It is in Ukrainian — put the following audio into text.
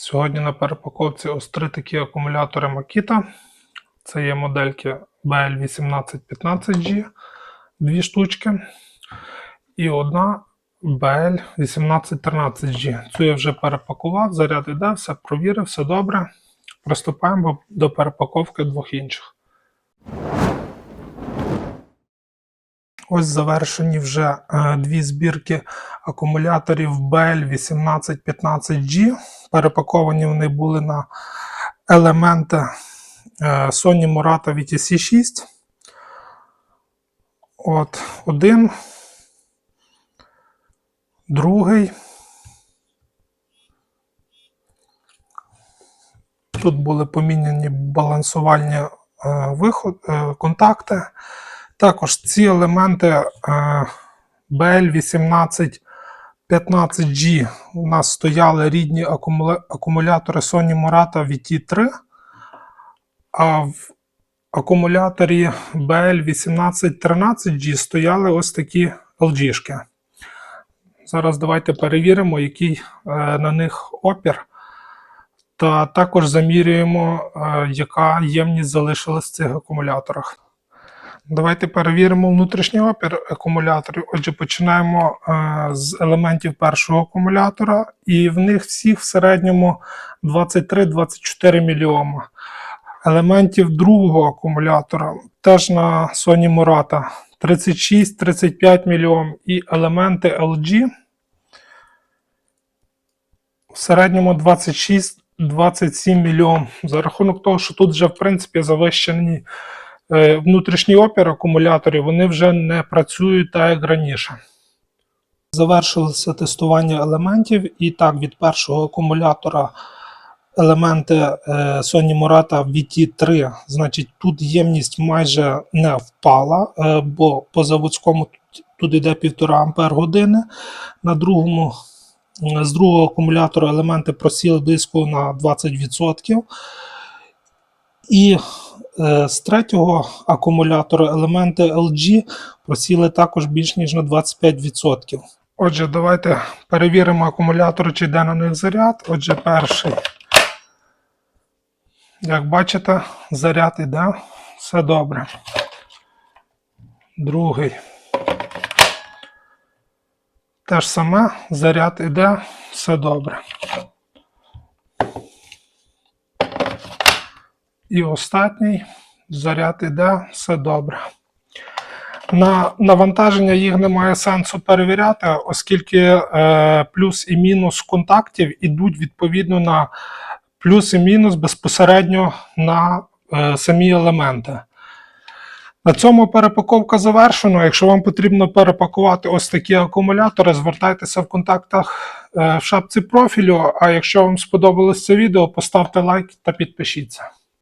Сьогодні на перепаковці ось три такі акумулятори Makita. Це є модельки BL1815G, дві штучки. І одна BL1813G. Цю я вже перепакував, заряд іде, все провірив, все добре. Приступаємо до перепаковки двох інших. Ось завершені вже е, дві збірки акумуляторів BL1815G. Перепаковані вони були на елементи е, Sony Murata VTC 6. От один, другий. Тут були поміняні балансувальні е, виход, контакти. Також ці елементи е, BL1815G у нас стояли рідні акумулятори Sony Murata VT3, а в акумуляторі BL1813G стояли ось такі LG-шки. Зараз давайте перевіримо, який е, на них опір. Та також замірюємо, е, яка ємність залишилась в цих акумуляторах. Давайте перевіримо внутрішній опір акумуляторів. Отже, починаємо е, з елементів першого акумулятора, і в них всіх в середньому 23-24 мОм. Елементів другого акумулятора теж на Sony Murata 36-35 мОм. І елементи LG в середньому 26-27 мОм. За рахунок того, що тут вже в принципі завищені е, внутрішній опір акумуляторів, вони вже не працюють так, як раніше. Завершилося тестування елементів, і так від першого акумулятора елементи е, Sony Murata VT3, значить тут ємність майже не впала, е, бо по заводському тут, йде 1,5 ампер години. На другому з другого акумулятора елементи просіли близько на 20%. І з третього акумулятора елементи LG просіли також більш ніж на 25%. Отже, давайте перевіримо акумулятори, чи йде на них заряд. Отже, перший. Як бачите, заряд іде, все добре. Другий. Те ж саме, заряд іде, все добре. І останній заряд іде, все добре. На навантаження їх немає сенсу перевіряти, оскільки е, плюс і мінус контактів ідуть відповідно на плюс і мінус безпосередньо на е, самі елементи. На цьому перепаковка завершена. Якщо вам потрібно перепакувати ось такі акумулятори, звертайтеся в контактах е, в шапці профілю. А якщо вам сподобалось це відео, поставте лайк та підпишіться.